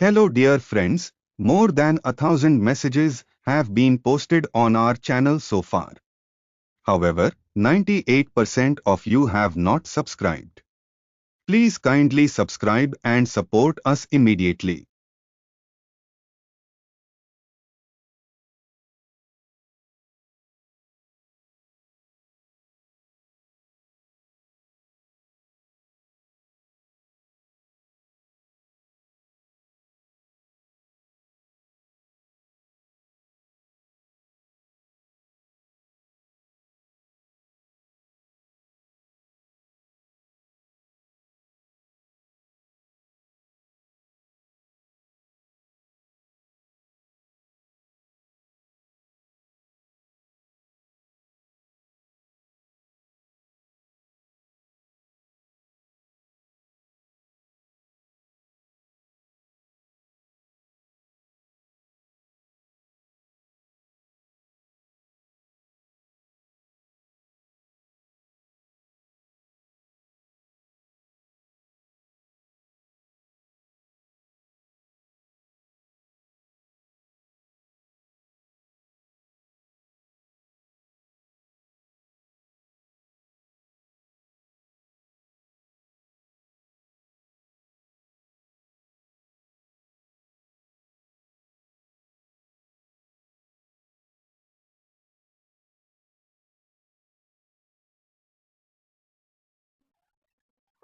Hello dear friends, more than a thousand messages have been posted on our channel so far. However, 98% of you have not subscribed. Please kindly subscribe and support us immediately.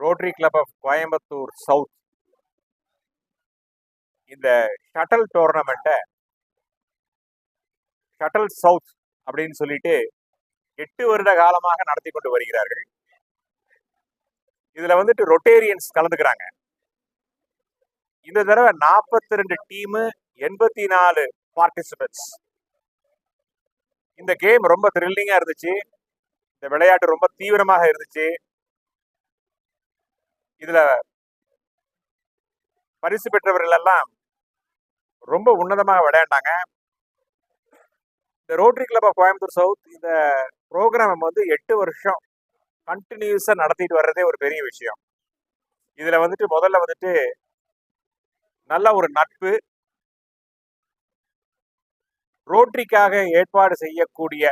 Rotary Club of Coimbatore south இந்த shuttle டோர்னமெண்ட்டை shuttle south அப்படின்னு சொல்லிட்டு எட்டு வருட காலமாக நடத்தி கொண்டு வருகிறார்கள். இதுல வந்துட்டு ரொட்டேரியன்ஸ் கலந்துக்கிறாங்க. இந்த தடவை நாற்பத்தி ரெண்டு டீமு எண்பத்தி நாலு பார்ட்டிசிபென்ட்ஸ் இந்த கேம் ரொம்ப த்ரில்லிங்கா இருந்துச்சு. இந்த விளையாட்டு ரொம்ப தீவிரமாக இருந்துச்சு. இதுல பரிசு பெற்றவர்கள் எல்லாம் ரொம்ப உன்னதமாக விளையாண்டாங்க. இந்த rotary club of Coimbatore south இந்த ப்ரோக்ராம் வந்து எட்டு வருஷம் கண்டினியூஸாக நடத்திட்டு வர்றதே ஒரு பெரிய விஷயம். இதில் வந்துட்டு முதல்ல வந்துட்டு நல்ல ஒரு நட்பு. ரோட்டரிக்காக ஏற்பாடு செய்யக்கூடிய